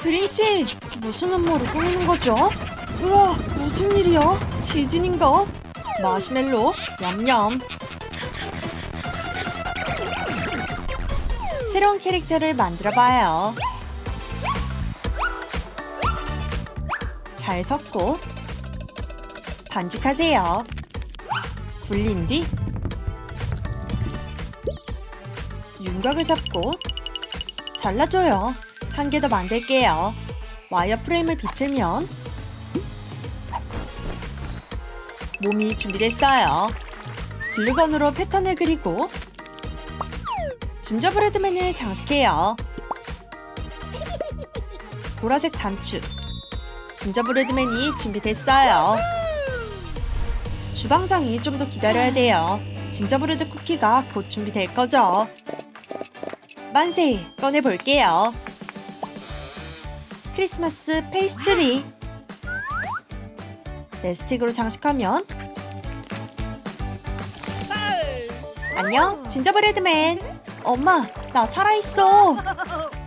그린치 무슨 음모를 꾸미는 거죠? 우와 무슨 일이야? 지진인가? 마시멜로 냠냠 새로운 캐릭터를 만들어봐요 잘 섞고 반죽하세요 굴린 뒤 윤곽을 잡고 잘라줘요. 한 개 더 만들게요. 와이어 프레임을 비틀면 몸이 준비됐어요. 글루건으로 패턴을 그리고 진저브레드맨을 장식해요. 보라색 단추 진저브레드맨이 준비됐어요. 주방장이 좀 더 기다려야 돼요. 진저브레드 쿠키가 곧 준비될 거죠. 만세! 꺼내볼게요. 크리스마스 페이스트리. 네 스틱으로 장식하면 안녕, 진저브레드맨. 엄마, 나 살아있어.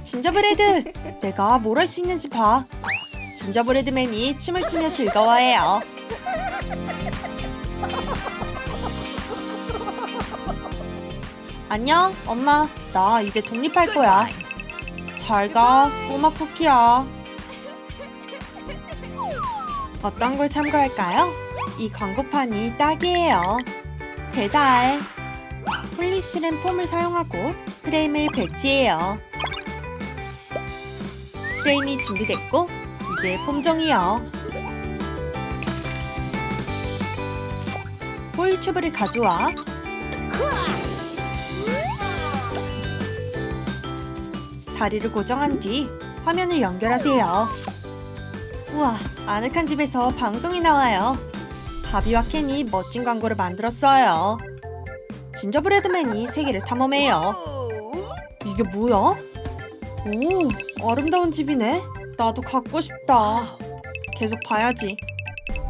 진저브레드, 내가 뭘 할 수 있는지 봐. 진저브레드맨이 춤을 추며 즐거워해요. 안녕, 엄마. 나 이제 독립할 거야. 잘 가, 꼬마 쿠키야. 어떤 걸 참고할까요? 이 광고판이 딱이에요. 배달. 폴리스티렌 폼을 사용하고 프레임을 배치해요. 프레임이 준비됐고, 이제 폼종이요. 호일 튜브를 가져와 다리를 고정한 뒤 화면을 연결하세요. 우와, 아늑한 집에서 방송이 나와요. 바비와 켄이 멋진 광고를 만들었어요. 진저브레드맨이 세계를 탐험해요. 이게 뭐야? 오, 아름다운 집이네. 나도 갖고 싶다. 계속 봐야지.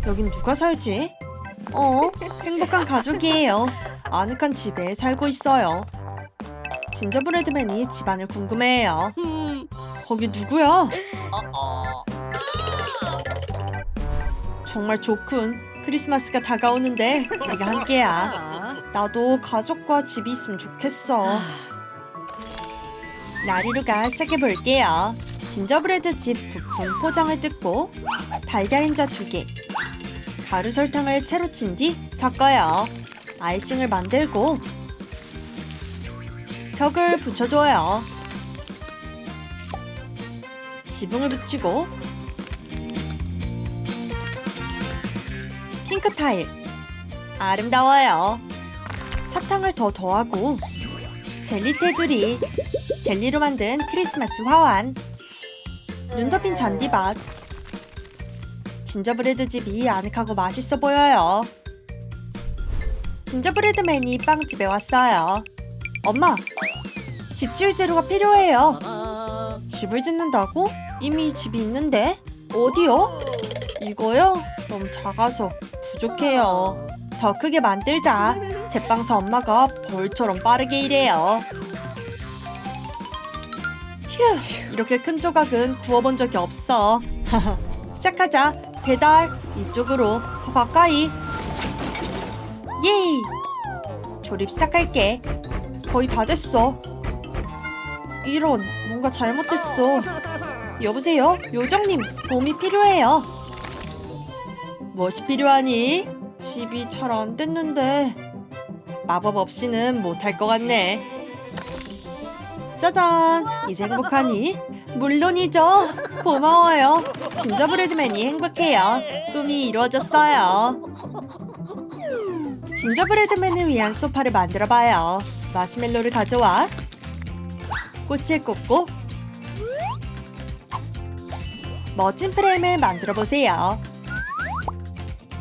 여긴 누가 살지? 어, 행복한 가족이에요. 아늑한 집에 살고 있어요. 진저브레드맨이 집안을 궁금해해요. 음, 거기 누구야? 정말 좋군. 크리스마스가 다가오는데 우리가 함께야. 나도 가족과 집이 있으면 좋겠어. 나리루가 시작해 볼게요. 진저브레드 집 부품 포장을 뜯고 달걀 인자 두 개, 가루 설탕을 채로 친 뒤 섞어요. 아이싱을 만들고 벽을 붙여줘요. 지붕을 붙이고 타일 아름다워요. 사탕을 더 더하고 젤리 테두리 젤리로 만든 크리스마스 화환 눈 덮인 잔디밭 진저브레드 집이 아늑하고 맛있어 보여요. 진저브레드맨이 빵집에 왔어요. 엄마, 집 지을 재료가 필요해요. 집을 짓는다고? 이미 집이 있는데? 어디요? 이거요? 너무 작아서 부족해요. 더 크게 만들자. 제빵사 엄마가 벌처럼 빠르게 일해요. 휴, 이렇게 큰 조각은 구워본 적이 없어. 시작하자. 배달 이쪽으로 더 가까이. 예이. 조립 시작할게. 거의 다 됐어. 이런 뭔가 잘못됐어. 여보세요, 요정님 도움이 필요해요. 무엇이 필요하니? 집이 잘 안 됐는데 마법 없이는 못할 것 같네. 짜잔, 이제 행복하니? 물론이죠. 고마워요. 진저브레드맨이 행복해요. 꿈이 이루어졌어요. 진저브레드맨을 위한 소파를 만들어봐요. 마시멜로를 가져와 꽃을 꽂고 멋진 프레임을 만들어 보세요.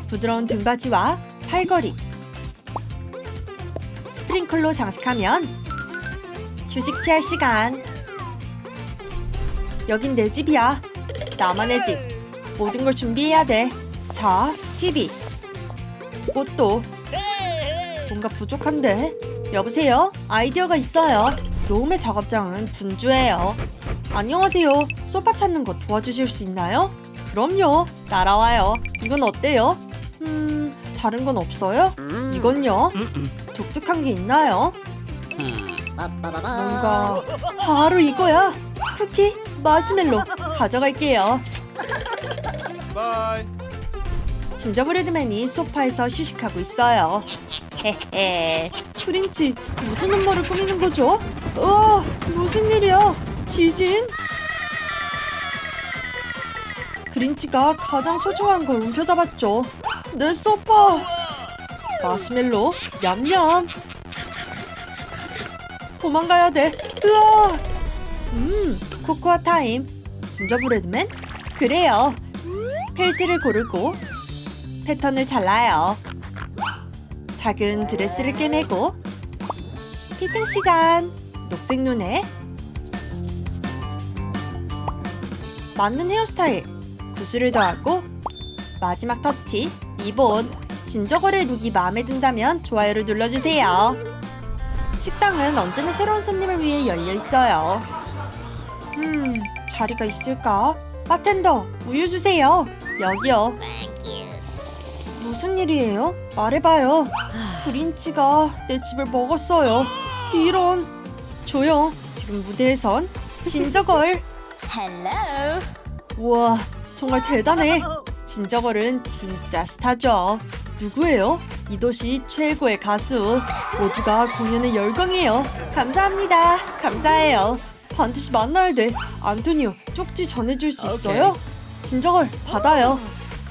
부드러운 등받이와 팔걸이 스프링클로 장식하면 휴식 취할 시간. 여긴 내 집이야. 나만의 집. 모든 걸 준비해야 돼. 자, TV. 꽃도. 뭔가 부족한데? 여보세요? 아이디어가 있어요. 노음의 작업장은 분주해요. 안녕하세요. 소파 찾는 거 도와주실 수 있나요? 그럼요. 따라와요. 이건 어때요? 음, 다른 건 없어요? 이건요? 독특한 게 있나요? 뭔가 바로 이거야. 쿠키, 마시멜로 가져갈게요. Bye. 진저브레드맨이 소파에서 휴식하고 있어요. 헤헤. 프린치, 무슨 음모를 꾸미는 거죠? 어, 무슨 일이야? 지진? 그린치가 가장 소중한 걸 움켜잡았죠. 내 소파! 마시멜로, 냠냠! 도망가야 돼. 으아! 음, 코코아 타임. 진저브레드맨? 그래요. 펠트를 고르고 패턴을 잘라요. 작은 드레스를 꿰매고 피팅 시간. 녹색 눈에 맞는 헤어스타일. 구슬을 더하고 마지막 터치. 이본 진저거래 룩이 마음에 든다면 좋아요를 눌러주세요. 식당은 언제나 새로운 손님을 위해 열려 있어요. 음, 자리가 있을까? 바텐더, 우유 주세요. 여기요. 무슨 일이에요? 말해봐요. 그린치가 내 집을 먹었어요. 이런. 조용. 지금 무대에선 진저걸. Hello. 우와, 정말 대단해. 진저걸은 진짜 스타죠. 누구예요? 이 도시 최고의 가수. 모두가 공연의 열광이에요. 감사합니다. 감사해요. 반드시 만나야 돼. 안토니오, 쪽지 전해줄 수 있어요? 진저걸 받아요.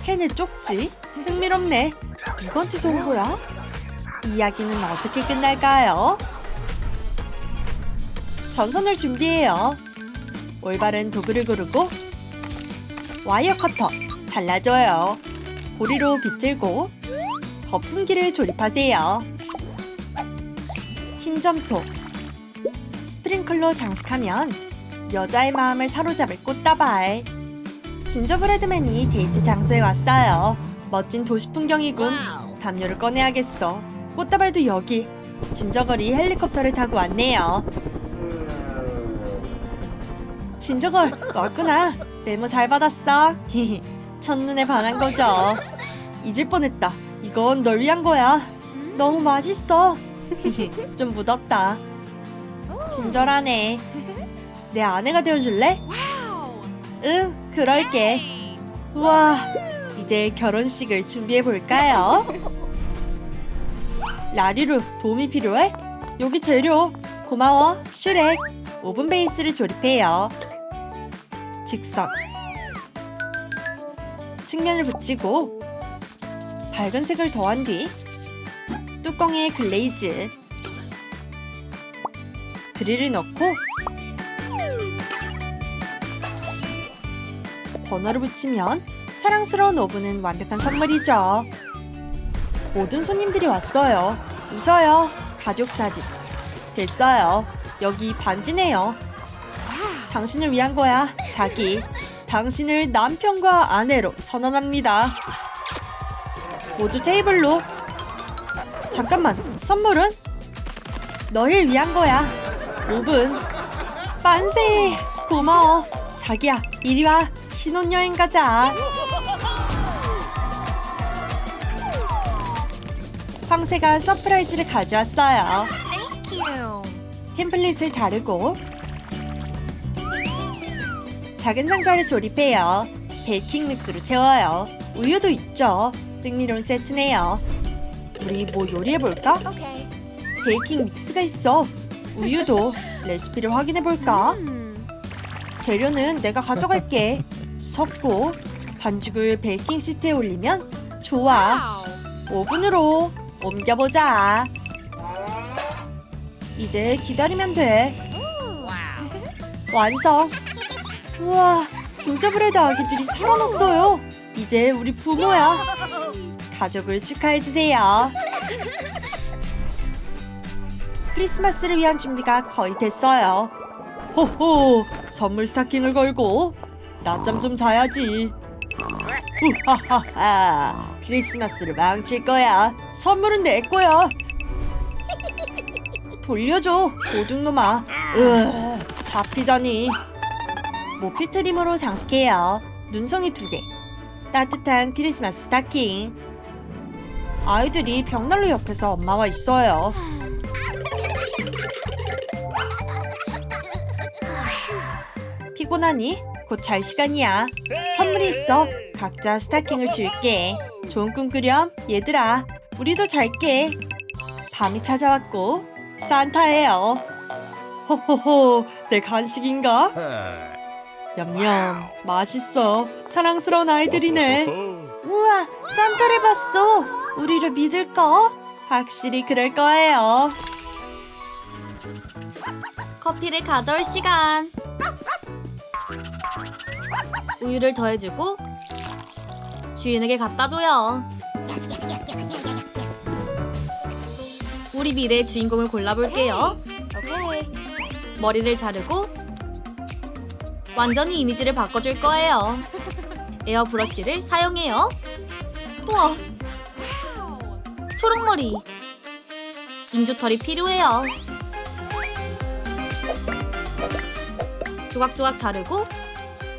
팬의 쪽지? 흥미롭네. 누구한테 서 온 거야? 이야기는 어떻게 끝날까요? 전선을 준비해요. 올바른 도구를 고르고 와이어 커터 잘라줘요. 고리로 빗질고 거품기를 조립하세요. 흰 점토 스프링클러 장식하면 여자의 마음을 사로잡을 꽃다발 진저브레드맨이 데이트 장소에 왔어요. 멋진 도시 풍경이군. 담요를 꺼내야겠어. 꽃다발도 여기. 진저걸이 헬리콥터를 타고 왔네요. 진저걸 너구나. 메모 잘 받았어. 첫눈에 반한 거죠. 잊을 뻔했다. 이건 널 위한 거야. 너무 맛있어. 좀 묻었다. 친절하네. 내 아내가 되어줄래? 응, 그럴게. 우와, 이제 결혼식을 준비해 볼까요? 라리루, 도움이 필요해? 여기 재료. 고마워, 슈렉. 오븐 베이스를 조립해요. 직선. 측면을 붙이고 밝은 색을 더한 뒤 뚜껑에 글레이즈 그릴을 넣고 버너를 붙이면 사랑스러운 오븐은 완벽한 선물이죠. 모든 손님들이 왔어요. 웃어요. 가족 사진. 됐어요. 여기 반지네요. 당신을 위한 거야, 자기. 당신을 남편과 아내로 선언합니다. 모두 테이블로. 잠깐만, 선물은? 너를 위한 거야. 오븐. 만세! 고마워. 자기야, 이리 와. 신혼여행 가자. 황새가 서프라이즈를 가져왔어요. 템플릿을 자르고 작은 상자를 조립해요. 베이킹 믹스로 채워요. 우유도 있죠. 흥미로운 세트네요. 우리 뭐 요리해 볼까? Okay. 베이킹 믹스가 있어. 우유도 레시피를 확인해 볼까? Hmm. 재료는 내가 가져갈게. 섞고 반죽을 베이킹 시트에 올리면 좋아. 오븐으로 옮겨보자. 이제 기다리면 돼. 완성. 우와, 진짜 브레드 아기들이 살아났어요. 이제 우리 부모야. 가족을 축하해 주세요. 크리스마스를 위한 준비가 거의 됐어요. 호호, 선물 스타킹을 걸고 낮잠 좀 자야지. 우하하하, 크리스마스를 망칠 거야. 선물은 내 거야. 돌려줘, 도둑놈아. 으, 잡히자니. 모피 트림으로 장식해요. 눈송이 두 개. 따뜻한 크리스마스 스타킹. 아이들이 벽난로 옆에서 엄마와 있어요. 피곤하니? 곧 잘 시간이야. 선물이 있어. 각자 스타킹을 줄게. 좋은 꿈 꾸렴, 얘들아. 우리도 잘게. 밤이 찾아왔고 산타예요. 호호호, 내 간식인가? 냠냠, 맛있어. 사랑스러운 아이들이네. 우와, 산타를 봤어. 우리를 믿을까? 확실히 그럴 거예요. 커피를 가져올 시간. 우유를 더해주고 주인에게 갖다 줘요. 우리 미래의 주인공을 골라볼게요. 머리를 자르고 완전히 이미지를 바꿔줄 거예요. 에어 브러쉬를 사용해요. 우와, 초록머리. 인조털이 필요해요. 조각조각 자르고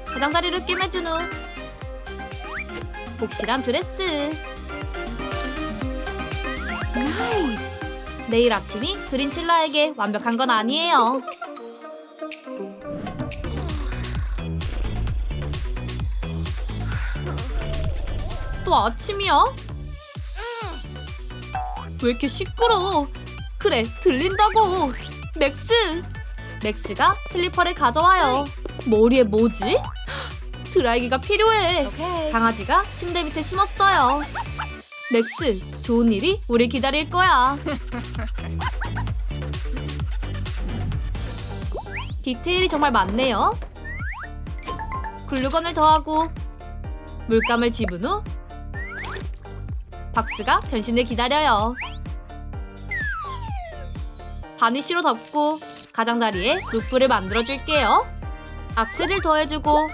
가장자리를 꿰매준 후 복실한 드레스. 내일 아침이 그린칠라에게 완벽한 건 아니에요. 또 아침이야? 왜 이렇게 시끄러워? 그래, 들린다고. 맥스. 맥스가 슬리퍼를 가져와요. 머리에 뭐지? 드라이기가 필요해. 강아지가 침대 밑에 숨었어요. 맥스, 좋은 일이 우리 기다릴 거야. 디테일이 정말 많네요. 글루건을 더하고 물감을 집은 후 박스가 변신을 기다려요. 바니쉬로 덮고 가장자리에 루프를 만들어줄게요. 악세를 더해주고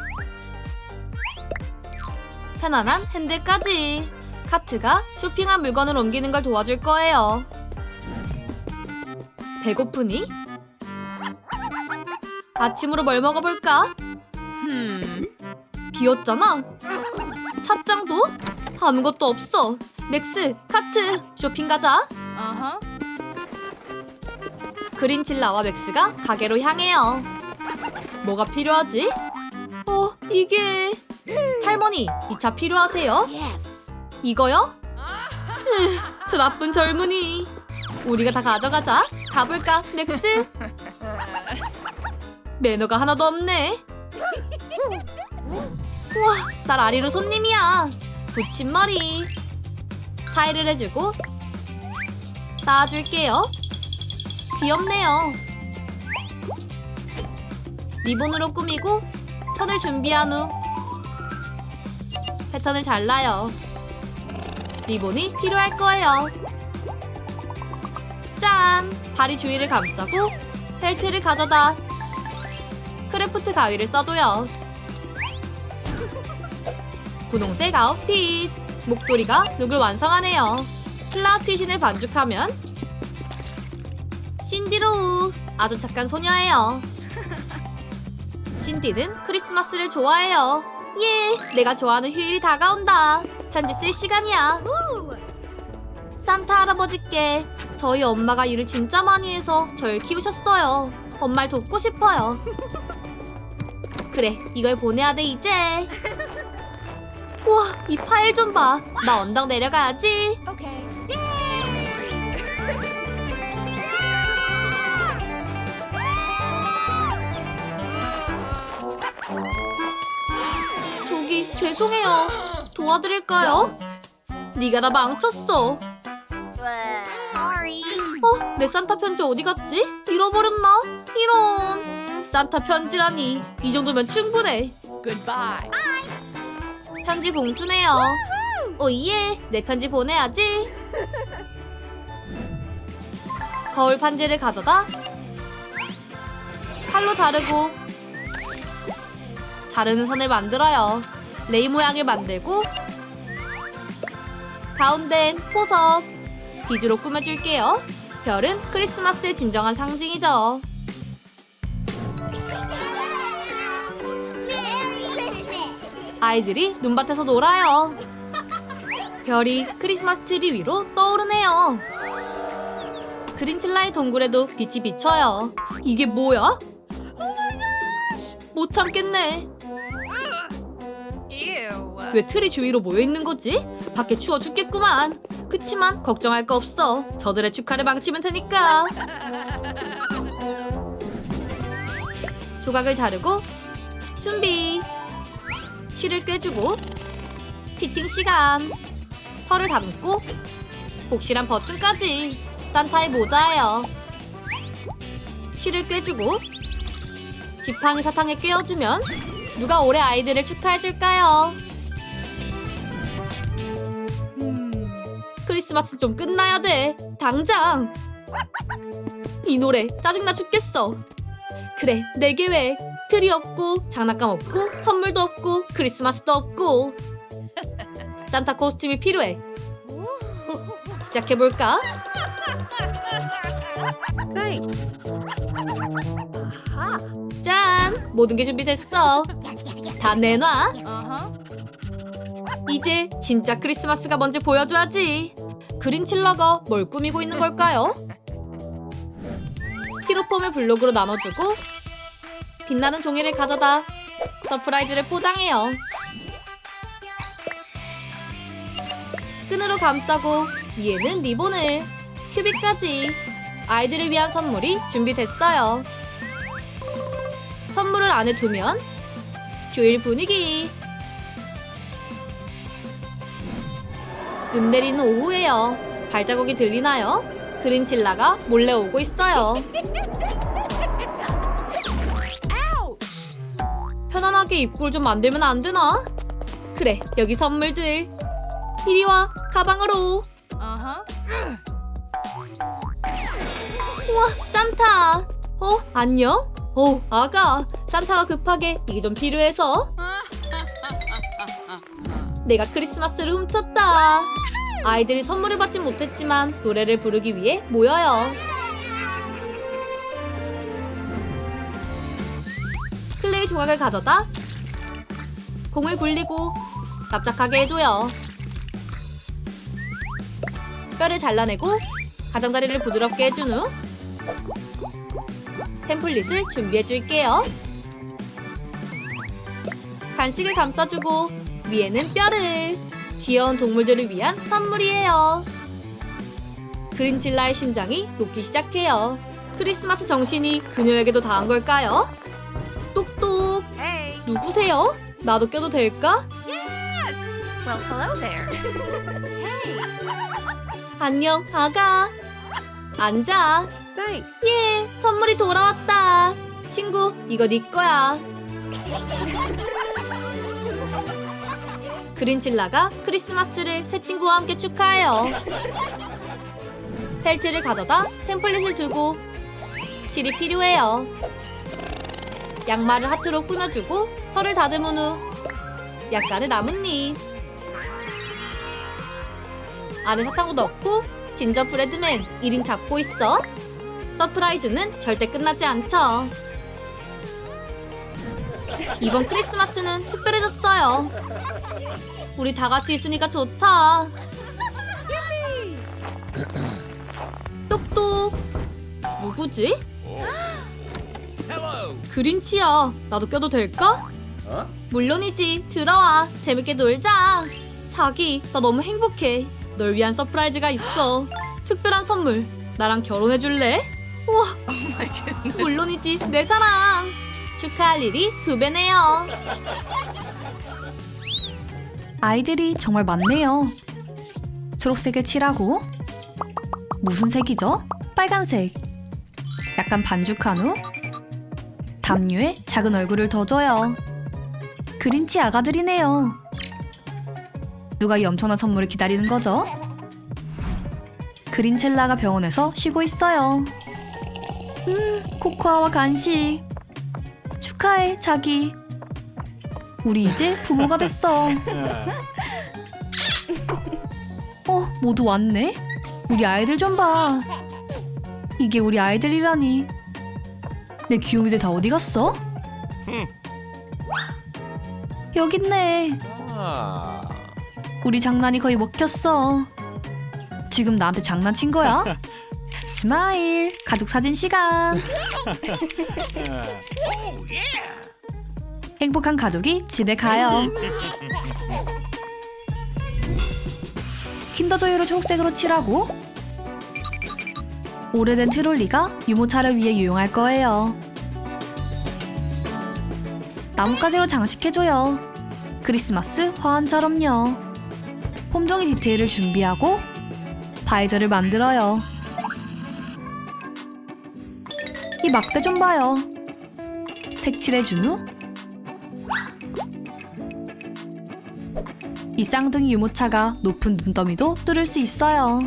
편안한 핸들까지 카트가 쇼핑한 물건을 옮기는 걸 도와줄 거예요. 배고프니? 아침으로 뭘 먹어볼까? 흠, 비었잖아. 찻장도 아무것도 없어. 맥스, 카트, 쇼핑 가자. 그린칠라와 맥스가 가게로 향해요. 뭐가 필요하지? 어, 이게 할머니, 이 차 필요하세요? 이거요? 으, 저 나쁜 젊은이. 우리가 다 가져가자. 가볼까, 맥스? 매너가 하나도 없네. 우와, 날 아리로 손님이야. 붙임머리. 스타일을 해주고 따줄게요. 귀엽네요. 리본으로 꾸미고 천을 준비한 후 패턴을 잘라요. 리본이 필요할 거예요. 짠! 다리 주위를 감싸고 벨트를 가져다 크래프트 가위를 써줘요. 분홍색 아웃핏 목도리가 룩을 완성하네요. 플라스티신을 반죽하면 신디로우 아주 착한 소녀예요. 신디는 크리스마스를 좋아해요. 예, 내가 좋아하는 휴일이 다가온다. 편지 쓸 시간이야. 산타 할아버지께 저희 엄마가 일을 진짜 많이 해서 저를 키우셨어요. 엄마를 돕고 싶어요. 그래, 이걸 보내야 돼 이제. 우와, 이 파일 좀 봐. 나 언덕 내려가야지. 저기 죄송해요. 도와드릴까요? 네가 나 망쳤어. Sorry. 어, 내 산타 편지 어디 갔지? 잃어버렸나? 이런. 산타 편지라니. 이 정도면 충분해. Goodbye. 편지 봉투네요. 오예, 내 편지 보내야지. 거울 반지를 가져다 칼로 자르고 자르는 선을 만들어요. 레이 모양을 만들고 가운데엔 포석 비즈로 꾸며줄게요. 별은 크리스마스의 진정한 상징이죠. 아이들이 눈밭에서 놀아요. 별이 크리스마스 트리 위로 떠오르네요. 그린칠라의 동굴에도 빛이 비춰요. 이게 뭐야? 못 참겠네. 왜 트리 주위로 모여 있는 거지? 밖에 추워 죽겠구만. 그치만 걱정할 거 없어. 저들의 축하를 망치면 되니까. 조각을 자르고 준비. 실을 꿰주고 피팅 시간. 털을 다듬고 복실한 버튼까지. 산타의 모자예요. 실을 꿰주고 지팡이 사탕에 꿰어주면 누가 올해 아이들을 축하해줄까요? 크리스마스 좀 끝나야 돼. 당장. 이 노래 짜증나 죽겠어. 그래, 내 계획. 트리 없고 장난감 없고 선물도 없고 크리스마스도 없고 산타 코스튬이 필요해. 시작해 볼까? 짠! 모든 게 준비됐어. 다 내놔. Uh-huh. 이제 진짜 크리스마스가 뭔지 보여줘야지. 그린칠러가 뭘 꾸미고 있는 걸까요? 스티로폼을 블록으로 나눠주고 빛나는 종이를 가져다 서프라이즈를 포장해요. 끈으로 감싸고 위에는 리본을 큐빅까지 아이들을 위한 선물이 준비됐어요. 선물을 안에 두면 휴일 분위기 눈 내리는 오후예요. 발자국이 들리나요? 그린칠라가 몰래 오고 있어요. 편안하게 입구를 좀 만들면 안 되나? 그래, 여기 선물들. 이리 와, 가방으로. Uh-huh. 우와, 산타. 어, 안녕? 어, 아가. 산타가 급하게 이게 좀 필요해서. 내가 크리스마스를 훔쳤다. 아이들이 선물을 받진 못했지만 노래를 부르기 위해 모여요. 클레이 조각을 가져다 공을 굴리고 납작하게 해줘요. 뼈를 잘라내고 가장자리를 부드럽게 해준 후 템플릿을 준비해 줄게요. 간식을 감싸주고 위에는 뼈를 귀여운 동물들을 위한 선물이에요. 그린칠라의 심장이 녹기 시작해요. 크리스마스 정신이 그녀에게도 닿은 걸까요? 누구세요? 나도 껴도 될까? Yes. Well, hello there. 안녕 아가 앉아 Thanks. 예 선물이 돌아왔다 친구 이거 네 거야 그린칠라가 크리스마스를 새 친구와 함께 축하해요 펠트를 가져다 템플릿을 두고 실이 필요해요 양말을 하트로 꾸며주고 털을 다듬은 후 약간의 나뭇잎 안에 사탕도 넣고 진저 브레드맨 1인 잡고 있어 서프라이즈는 절대 끝나지 않죠. 이번 크리스마스는 특별해졌어요. 우리 다 같이 있으니까 좋다. 똑똑. 누구지? 그린치야. 나도 껴도 될까? 물론이지. 들어와. 재밌게 놀자. 자기, 나 너무 행복해. 널 위한 서프라이즈가 있어. 특별한 선물. 나랑 결혼해 줄래? 우와. 물론이지. 내 사랑. 축하할 일이 두 배네요. 아이들이 정말 많네요. 초록색을 칠하고 무슨 색이죠? 빨간색. 약간 반죽한 후 담요에 작은 얼굴을 더 줘요. 그린치 아가들이네요. 누가 이 엄청난 선물을 기다리는 거죠? 그린첼라가 병원에서 쉬고 있어요. 음, 코코아와 간식. 축하해, 자기. 우리 이제 부모가 됐어. 어, 모두 왔네? 우리 아이들 좀 봐. 이게 우리 아이들이라니. 내 귀요미들 다 어디 갔어? 여기 있네. 우리 장난이 거의 먹혔어. 지금 나한테 장난친 거야? 스마일 가족 사진 시간. 행복한 가족이 집에 가요. 킨더조이를 초록색으로 칠하고 오래된 트롤리가 유모차를 위해 유용할 거예요. 나뭇가지로 장식해줘요. 크리스마스 화환처럼요. 폼종이 디테일을 준비하고 바이저를 만들어요. 이 막대 좀 봐요. 색칠해준 후 이 쌍둥이 유모차가 높은 눈더미도 뚫을 수 있어요.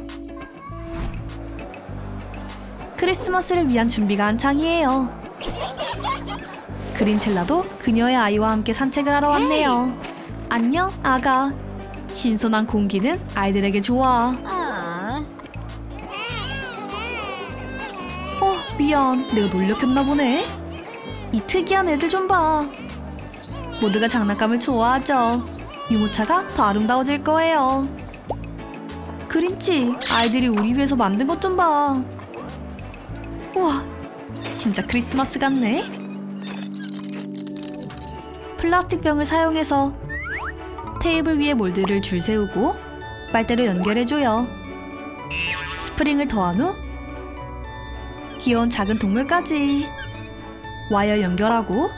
크리스마스를 위한 준비가 한창이에요. 그린첼라도 그녀의 아이와 함께 산책을 하러 왔네요. 안녕, 아가. 신선한 공기는 아이들에게 좋아. 어, 미안. 내가 놀렸겠나 보네. 이 특이한 애들 좀 봐. 모두가 장난감을 좋아하죠. 유모차가 더 아름다워질 거예요. 그린치, 아이들이 우리 위해서 만든 것 좀 봐. 우와, 진짜 크리스마스 같네. 플라스틱 병을 사용해서 테이블 위에 몰드를 줄 세우고 빨대로 연결해줘요. 스프링을 더한 후 귀여운 작은 동물까지 와이어 연결하고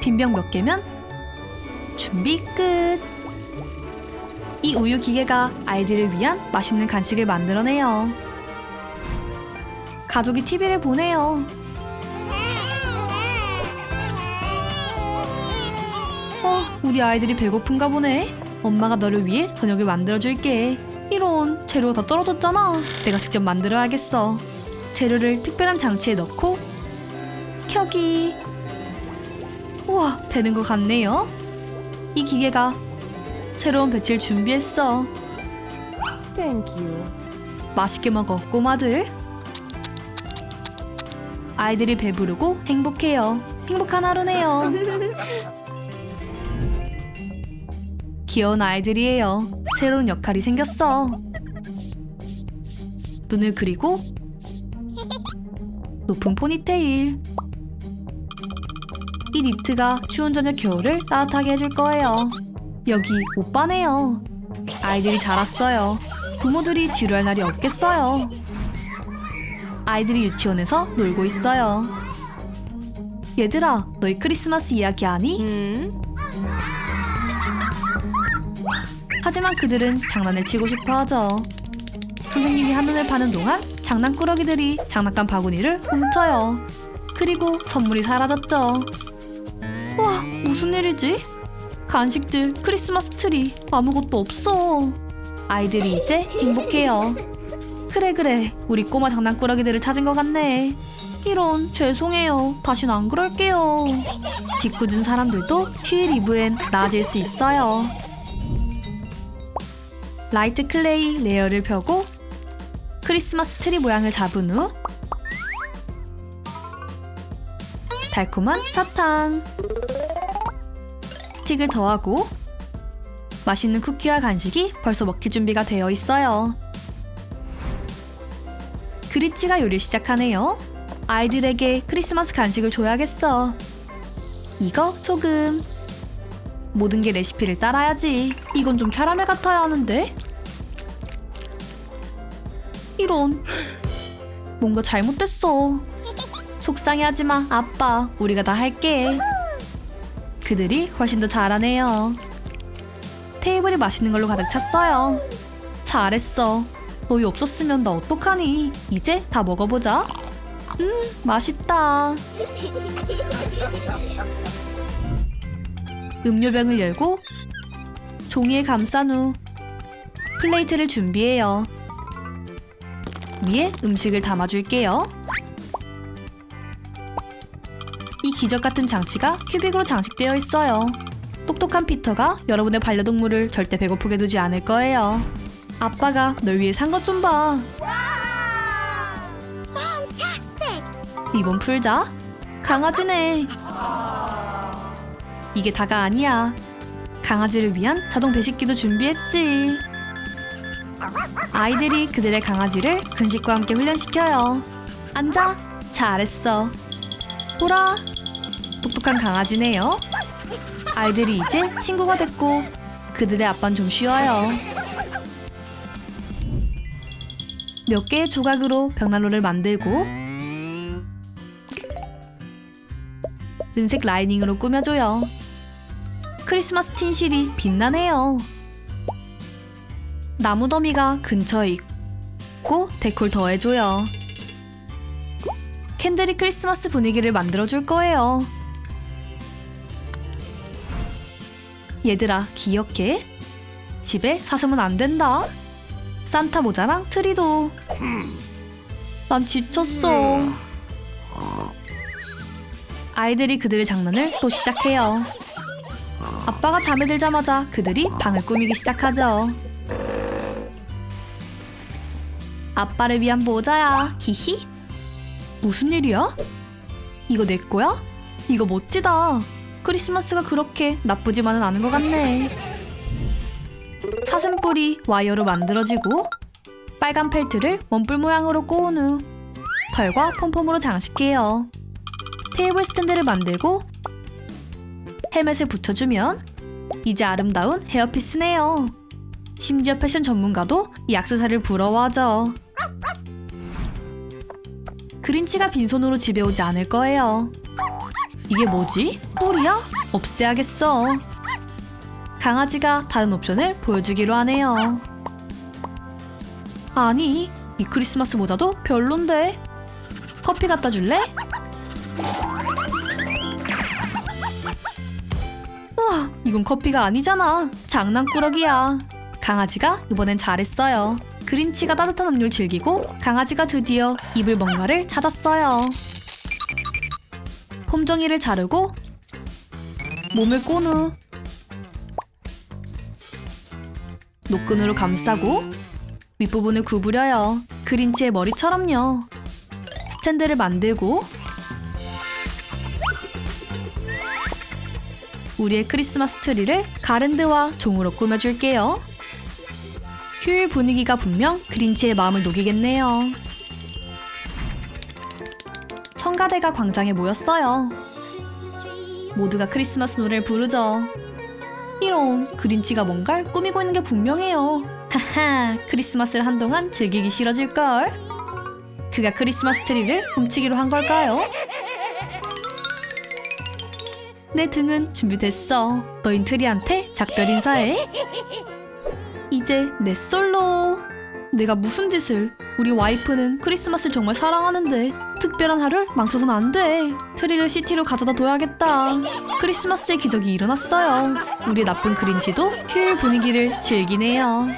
빈병 몇 개면 준비 끝. 이 우유 기계가 아이들을 위한 맛있는 간식을 만들어내요. 가족이 TV를 보네요. 우리 아이들이 배고픈가 보네. 엄마가 너를 위해 저녁을 만들어줄게. 이런 재료가 다 떨어졌잖아. 내가 직접 만들어야겠어. 재료를 특별한 장치에 넣고 켜기. 우와, 되는 것 같네요. 이 기계가 새로운 배치를 준비했어. 맛있게 먹어, 꼬마들. 아이들이 배부르고 행복해요. 행복한 하루네요. 귀여운 아이들이에요. 새로운 역할이 생겼어. 눈을 그리고 높은 포니테일. 이 니트가 추운 저녁 겨울을 따뜻하게 해줄 거예요. 여기 오빠네요. 아이들이 자랐어요. 부모들이 지루할 날이 없겠어요. 아이들이 유치원에서 놀고 있어요. 얘들아, 너희 크리스마스 이야기 아니? 음, 하지만 그들은 장난을 치고 싶어 하죠. 선생님이 한눈을 파는 동안 장난꾸러기들이 장난감 바구니를 훔쳐요. 그리고 선물이 사라졌죠. 와, 무슨 일이지? 간식들, 크리스마스 트리, 아무것도 없어. 아이들이 이제 행복해요. 그래, 그래. 우리 꼬마 장난꾸러기들을 찾은 것 같네. 이런, 죄송해요. 다신 안 그럴게요. 짓궂은 사람들도 휴일 이브엔 나아질 수 있어요. 라이트 클레이 레이어를 펴고 크리스마스 트리 모양을 잡은 후 달콤한 사탕 스틱을 더하고 맛있는 쿠키와 간식이 벌써 먹힐 준비가 되어 있어요. 그리치가 요리 시작하네요. 아이들에게 크리스마스 간식을 줘야겠어. 이거 조금. 모든 게 레시피를 따라야지. 이건 좀 캐러멜 같아야 하는데. 이런. 뭔가 잘못됐어. 속상해하지 마, 아빠. 우리가 다 할게. 그들이 훨씬 더 잘하네요. 테이블이 맛있는 걸로 가득 찼어요. 잘했어. 너희 없었으면 나 어떡하니? 이제 다 먹어보자. 음, 맛있다. 음료병을 열고 종이에 감싼 후 플레이트를 준비해요. 위에 음식을 담아줄게요. 이 기적 같은 장치가 큐빅으로 장식되어 있어요. 똑똑한 피터가 여러분의 반려동물을 절대 배고프게 두지 않을 거예요. 아빠가 널 위해 산 것 좀 봐. 리본 풀자. 강아지네. 이게 다가 아니야. 강아지를 위한 자동 배식기도 준비했지. 아이들이 그들의 강아지를 근식과 함께 훈련시켜요. 앉아. 잘했어. 보라. 똑똑한 강아지네요. 아이들이 이제 친구가 됐고 그들의 아빠는 좀 쉬어요. 몇 개의 조각으로 벽난로를 만들고 은색 라이닝으로 꾸며줘요. 크리스마스 틴실이 빛나네요. 나무 더미가 근처에 있고 데콜 더해줘요. 캔들이 크리스마스 분위기를 만들어줄 거예요. 얘들아, 기억해? 집에 사슴은 안 된다. 산타 모자랑 트리도. 난 지쳤어. 아이들이 그들의 장난을 또 시작해요. 아빠가 잠에 들자마자 그들이 방을 꾸미기 시작하죠. 아빠를 위한 모자야. 히히. 무슨 일이야? 이거 내 거야? 이거 멋지다. 크리스마스가 그렇게 나쁘지만은 않은 것 같네. 사슴뿔이 와이어로 만들어지고 빨간 펠트를 원뿔 모양으로 꼬은 후 털과 폼폼으로 장식해요. 테이블 스탠드를 만들고 헬멧을 붙여주면 이제 아름다운 헤어피스네요. 심지어 패션 전문가도 이 액세서리를 부러워하죠. 그린치가 빈손으로 집에 오지 않을 거예요. 이게 뭐지? 뿔이야? 없애야겠어. 강아지가 다른 옵션을 보여주기로 하네요. 아니, 이 크리스마스 모자도 별론데. 커피 갖다 줄래? 이건 커피가 아니잖아. 장난꾸러기야. 강아지가 이번엔 잘했어요. 그린치가 따뜻한 음료를 즐기고 강아지가 드디어 입을 뭔가를 찾았어요. 폼종이를 자르고 몸을 꼰후 노끈으로 감싸고 윗부분을 구부려요. 그린치의 머리처럼요. 스탠드를 만들고 우리의 크리스마스 트리를 가랜드와 종으로 꾸며줄게요. 휴일 분위기가 분명 그린치의 마음을 녹이겠네요. 성가대가 광장에 모였어요. 모두가 크리스마스 노래를 부르죠. 이런 그린치가 뭔가를 꾸미고 있는 게 분명해요. 하하, 크리스마스를 한동안 즐기기 싫어질걸. 그가 크리스마스 트리를 훔치기로 한 걸까요? 내 등은 준비됐어. 너인 트리한테 작별 인사해. 이제 내 솔로. 내가 무슨 짓을? 우리 와이프는 크리스마스를 정말 사랑하는데 특별한 하루를 망쳐선 안 돼. 트리를 시티로 가져다 둬야겠다. 크리스마스의 기적이 일어났어요. 우리 나쁜 그린치도 휴일 분위기를 즐기네요.